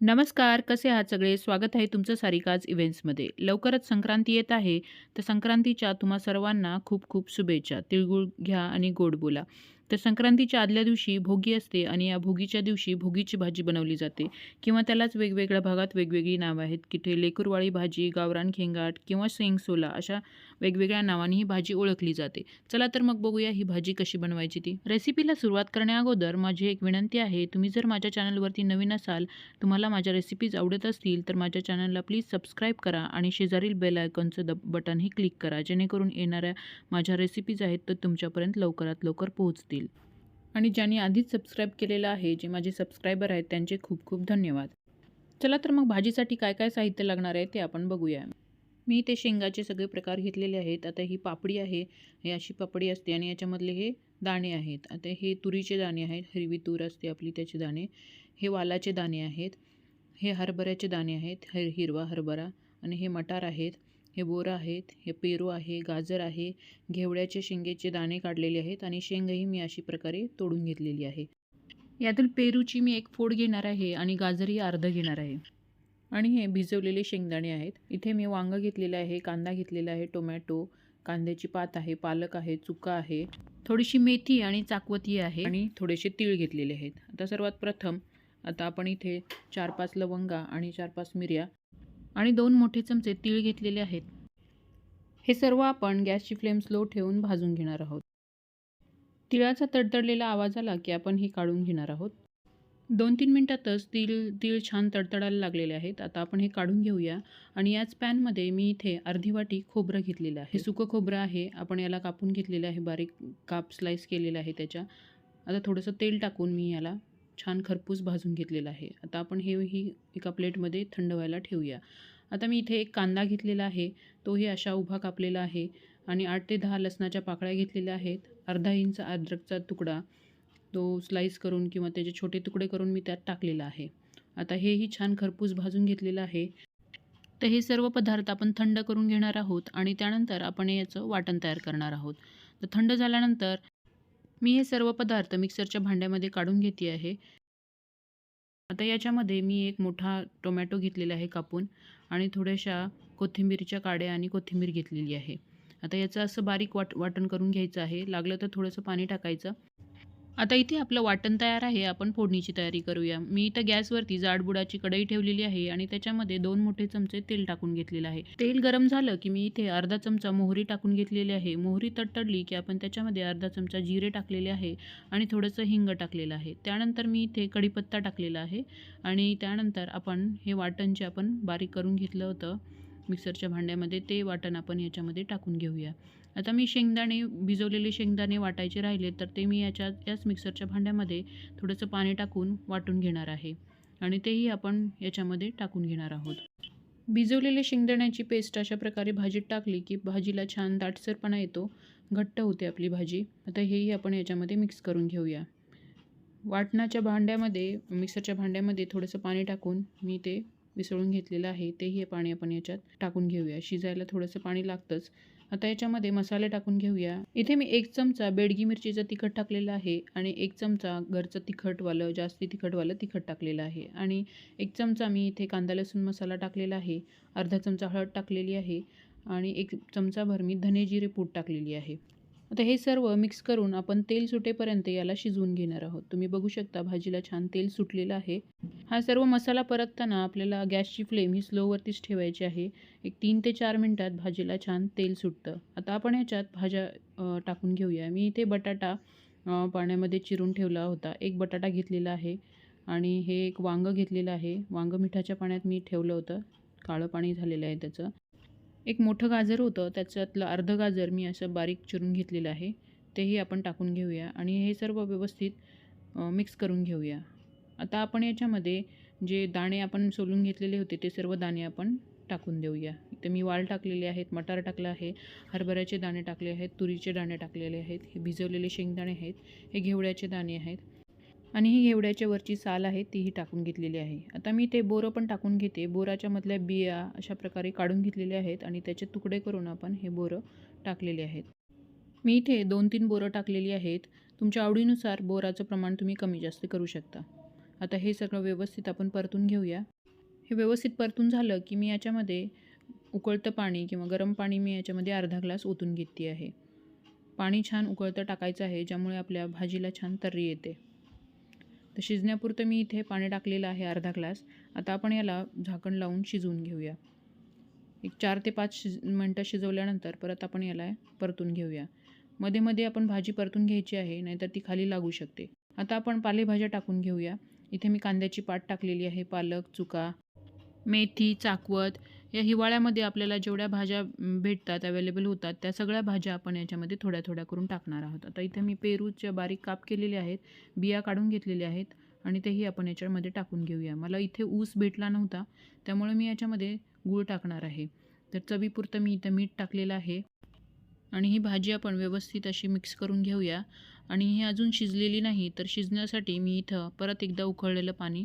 नमस्कार, कसे आहात सगळे? स्वागत आहे तुमचं सारिकाज इव्हेंट्समध्ये. लवकरच संक्रांती येत आहे, तर संक्रांतीच्या तुम्हा सर्वांना खूप खूप शुभेच्छा. तिळगुळ घ्या आणि गोड बोला. तर संक्रांतीच्या आदल्या दिवशी भोगी असते आणि या भोगीच्या दिवशी भोगीची भाजी बनवली जाते किंवा त्यालाच वेगवेगळ्या भागात वेगवेगळी नावं आहेत. किठे लेकुरवाळी भाजी, गावरान खेंगाट किंवा सेंगसोला अशा वेगवेगळ्या नावाने ही भाजी ओळखली जाते. चला तर मग बघूया ही भाजी कशी बनवायची ती. रेसिपीला सुरुवात करण्याअगोदर माझी एक विनंती आहे, तुम्ही जर माझ्या चॅनलवरती नवीन असाल, तुम्हाला माझ्या रेसिपीज आवडत असतील, तर माझ्या चॅनलला प्लीज सबस्क्राईब करा आणि शेजारील बेल आयकॉनचं द बटनही क्लिक करा, जेणेकरून येणाऱ्या माझ्या रेसिपीज आहेत तर तुमच्यापर्यंत लवकरात लवकर पोहोचतील. आणि ज्यांनी आधीच सबस्क्राईब केलेलं आहे, जे माझे सबस्क्रायबर आहेत त्यांचे खूप खूप धन्यवाद. चला तर मग भाजीसाठी काय काय साहित्य लागणार आहे ते आपण बघूया. मी इथे शेंगाचे सगळे प्रकार घेतलेले आहेत. आता ही पापडी आहे, हे अशी पापडी असते आणि याच्यामधले हे दाणे आहेत. आता हे तुरीचे दाणे आहेत, हिरवी तूर असते आपली त्याचे दाणे. हे वालाचे दाणे आहेत, हे हरभऱ्याचे दाणे आहेत, हिरवा हरभरा आणि हे मटार आहेत, हे बोरं आहेत, हे पेरू आहे, गाजर आहे, घेवड्याचे शेंगेचे दाणे काढलेले आहेत आणि शेंगही मी अशी प्रकारे तोडून घेतलेली आहे. यातील पेरूची मी एक फोड घेणार आहे आणि गाजरही अर्धं घेणार आहे. आणि हे भिजवलेले शेंगदाणे आहेत. इथे मी वांगं घेतलेलं आहे, कांदा घेतलेला आहे, टोमॅटो, कांद्याची पात आहे, पालक आहे, चुका आहे, थोडीशी मेथी आणि चाकवती आहे आणि थोडेसे तीळ घेतलेले आहेत. आता सर्वात प्रथम आता आपण इथे 4-5 लवंगा आणि 4-5 मिऱ्या आणि दोन मोठे चमचे तीळ घेतलेले आहेत. हे सर्व आपण गॅसची फ्लेम स्लो ठेवून भाजून घेणार आहोत. तिळाचा तडतडलेला आवाज आला की आपण हे काढून घेणार आहोत. दोन तीन मिनटातच तीळ तीळ छान तडतडायला लागलेले आहेत. आता आपण हे काढून घेऊया आणि याच पॅनमध्ये मी इथे अर्धी वाटी खोबरं घेतलेलं आहे. हे सुकं खोबरं आहे. आपण याला कापून घेतलेलं आहे, बारीक काप स्लाईस केलेलं आहे त्याच्या. आता थोडंसं तेल टाकून मी याला छान खरपूस भाजून घेतलेला आहे. आता आपण हे ही एका प्लेटमध्ये थंड व्हायला ठेवूया. आता मी इथे एक कांदा घेतलेला आहे, तोही अशा उभा कापलेला आहे आणि आठ ते दहा लसणाच्या पाकळ्या घेतलेल्या आहेत. अर्धा इंच अद्रकचा तुकडा तो स्लाईस करून किंवा त्याचे छोटे तुकडे करून मी त्यात टाकलेला आहे. आता हेही छान खरपूस भाजून घेतलेलं आहे. तर हे सर्व पदार्थ आपण थंड करून घेणार आहोत आणि त्यानंतर आपण याचं वाटण तयार करणार आहोत. तर थंड झाल्यानंतर मी हे सर्व पदार्थ मिक्सरच्या भांड्यामध्ये काढून घेते आहे. आता याच्यामध्ये मी एक मोठा टोमॅटो घेतलेला आहे कापून आणि थोड्याशा कोथिंबीरच्या काड्या आणि कोथिंबीर घेतलेली आहे. आता याचं असं बारीक वाट वाटण करून घ्यायचं आहे. लागलं तर थोडंसं पाणी टाकायचं. आता इथे आपलं वाटण तयार आहे. आपण फोडणीची तयारी करूया. मी इथं गॅसवरती जाडबुडाची कढई ठेवलेली आहे आणि त्याच्यामध्ये दोन मोठे चमचे तेल टाकून घेतलेलं आहे. तेल गरम झालं की मी इथे अर्धा चमचा मोहरी टाकून घेतलेली आहे. मोहरी तडतडली की आपण त्याच्यामध्ये अर्धा चमचा जिरे टाकलेले आहे आणि थोडंसं हिंग टाकलेलं आहे. त्यानंतर मी इथे कढीपत्ता टाकलेला आहे आणि त्यानंतर आपण हे वाटण जे आपण बारीक करून घेतलं होतं मिक्सरच्या भांड्यामध्ये, ते वाटण आपण याच्यामध्ये टाकून घेऊया. आता मी शेंगदाणे भिजवलेले शेंगदाणे वाटायचे राहिले तर ते मी याच्यात याच मिक्सरच्या भांड्यामध्ये थोडंसं पाणी टाकून वाटून घेणार आहे आणि तेही आपण याच्यामध्ये टाकून घेणार आहोत. भिजवलेले शेंगदाण्याची पेस्ट अशा प्रकारे भाजीत टाकली की भाजीला छान दाटसरपणा येतो, घट्ट होते आपली भाजी. आता हेही आपण याच्यामध्ये मिक्स करून घेऊया. वाटणाच्या भांड्यामध्ये मिक्सरच्या भांड्यामध्ये थोडंसं पाणी टाकून मी ते मिसळून घेतलेलं आहे. तेही पाणी आपण याच्यात टाकून घेऊया. शिजायला थोडंसं पाणी लागतंच. आता याच्यामध्ये मसाले टाकून घेऊया. इथे मी एक चमचा बेडगी मिरचीचं तिखट टाकलेलं आहे आणि एक चमचा घरचं तिखटवालं, जास्ती तिखटवालं तिखट टाकलेलं आहे आणि एक चमचा मी इथे कांदा लसूण मसाला टाकलेला आहे. अर्धा चमचा हळद टाकलेली आहे आणि एक चमचाभर मी धने जिरे पूड टाकलेली आहे. आता हे सर्व मिक्स करून आपण तेल सुटेपर्यंत याला शिजवून घेणार आहोत. तुम्ही बघू शकता भाजीला छान तेल सुटलेलं आहे. हा सर्व मसाला परतताना आपल्याला गॅसची फ्लेम ही स्लोवरतीच ठेवायची आहे. एक तीन ते चार मिनटात भाजीला छान तेल सुटतं. आता आपण याच्यात भाज्या टाकून घेऊया. मी इथे बटाटा पाण्यामध्ये चिरून ठेवला होता. एक बटाटा घेतलेला आहे आणि हे एक वांगं घेतलेलं आहे. वांगं मिठाच्या पाण्यात मी ठेवलं होतं. काळं पाणी झालेलं आहे त्याचं. एक मोठं गाजर होतं, त्याच्यातलं अर्धं गाजर मी असं बारीक चिरून घेतलेलं आहे. तेही आपण टाकून घेऊया आणि हे सर्व व्यवस्थित मिक्स करून घेऊया. आता आपण याच्यामध्ये जे दाणे आपण सोलून घेतलेले होते, ते सर्व दाणे आपण टाकून देऊया. इथे मी वाल टाकलेले आहेत, मटार टाकलं आहे, हरभऱ्याचे दाणे टाकले आहेत, तुरीचे दाणे टाकलेले आहेत, हे भिजवलेले शेंगदाणे आहेत, हे घेवड्याचे दाणे आहेत आणि ही घेवड्याच्या वरची साल आहे तीही टाकून घेतलेली आहे. आता मी ते बोरं पण टाकून घेते. बोराच्या मधल्या बिया अशा प्रकारे काढून घेतलेले आहेत आणि त्याचे तुकडे करून आपण हे बोरं टाकलेले आहेत. मी इथे 2-3 बोरं टाकलेली आहेत. तुमच्या आवडीनुसार बोराचं प्रमाण तुम्ही कमी जास्त करू शकता. आता हे सगळं व्यवस्थित आपण परतून घेऊया हे व्यवस्थित परतून झालं की मी याच्यामध्ये उकळतं पाणी किंवा गरम पाणी मी याच्यामध्ये अर्धा ग्लास ओतून घेतली आहे पाणी छान उकळतं टाकायचं आहे ज्यामुळे आपल्या भाजीला छान तर्री येते तर शिजण्यापुरतं मी इथे पाणी टाकलेलं आहे अर्धा ग्लास. आता आपण याला झाकण लावून शिजवून घेऊया. एक चार ते पाच शिज मिनटं शिजवल्यानंतर परत आपण याला परतून घेऊया. मध्ये मध्ये आपण भाजी परतून घ्यायची आहे नाहीतर ती खाली लागू शकते. आता आपण पालेभाज्या टाकून घेऊया. इथे मी कांद्याची पात टाकलेली आहे पालक चुका मेथी चाकवत या हिवाळ्यामध्ये आपल्याला जेवढ्या भाज्या भेटतात अवेलेबल होतात त्या सगळ्या भाज्या आपण याच्यामध्ये थोड्या थोड्या करून टाकणार आहोत. आता इथे मी पेरूच्या बारीक काप केलेले आहेत बिया काढून घेतलेल्या आहेत आणि तेही आपण याच्यामध्ये टाकून घेऊया. मला इथे ऊस भेटला नव्हता त्यामुळे मी याच्यामध्ये गूळ टाकणार आहे. तर चवीपुरतं मी इथं मीठ टाकलेलं आहे आणि ही भाजी आपण व्यवस्थित अशी मिक्स करून घेऊया. आणि ही अजून शिजलेली नाही तर शिजण्यासाठी मी इथं परत एकदा उकळलेलं पाणी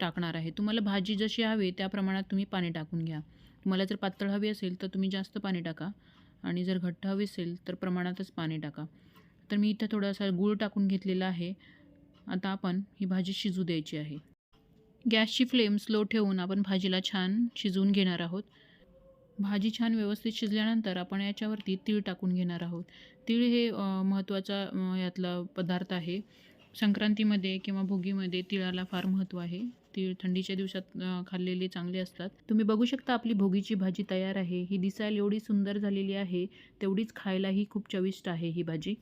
टाकणार आहे. तुम्हाला भाजी जशी हवी त्या प्रमाणात तुम्ही पाणी टाकून घ्या. तुम्हाला जर पातळ हवी असेल तर तुम्ही जास्त पाणी टाका आणि जर घट्ट हवी असेल तर प्रमाणातच पाणी टाका. तर मी इथं थोडासा गूळ टाकून घेतलेला आहे. आता आपण ही भाजी शिजू द्यायची आहे. गॅसची फ्लेम स्लो ठेवून आपण भाजीला छान शिजवून घेणार आहोत. भाजी छान व्यवस्थित शिजल्यानंतर आपण याच्यावरती तीळ टाकून घेणार आहोत. तीळ हे महत्त्वाचा यातला पदार्थ आहे. संक्रांतीमध्ये किंवा भोगीमध्ये तिळाला फार महत्त्व आहे. तीळ थंडीच्या दिवसात खाल्लेले चांगले असतात. तुम्ही बघू शकता आपली भोगीची भाजी तयार आहे. ही दिसायला एवढी सुंदर झालेली आहे तेवढीच खायलाही खूप चविष्ट आहे ही भाजी.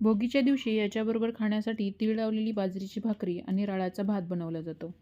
भोगीच्या दिवशी याच्याबरोबर खाण्यासाठी तीळ लावलेली बाजरीची भाकरी आणि राळाचा भात बनवला जातो.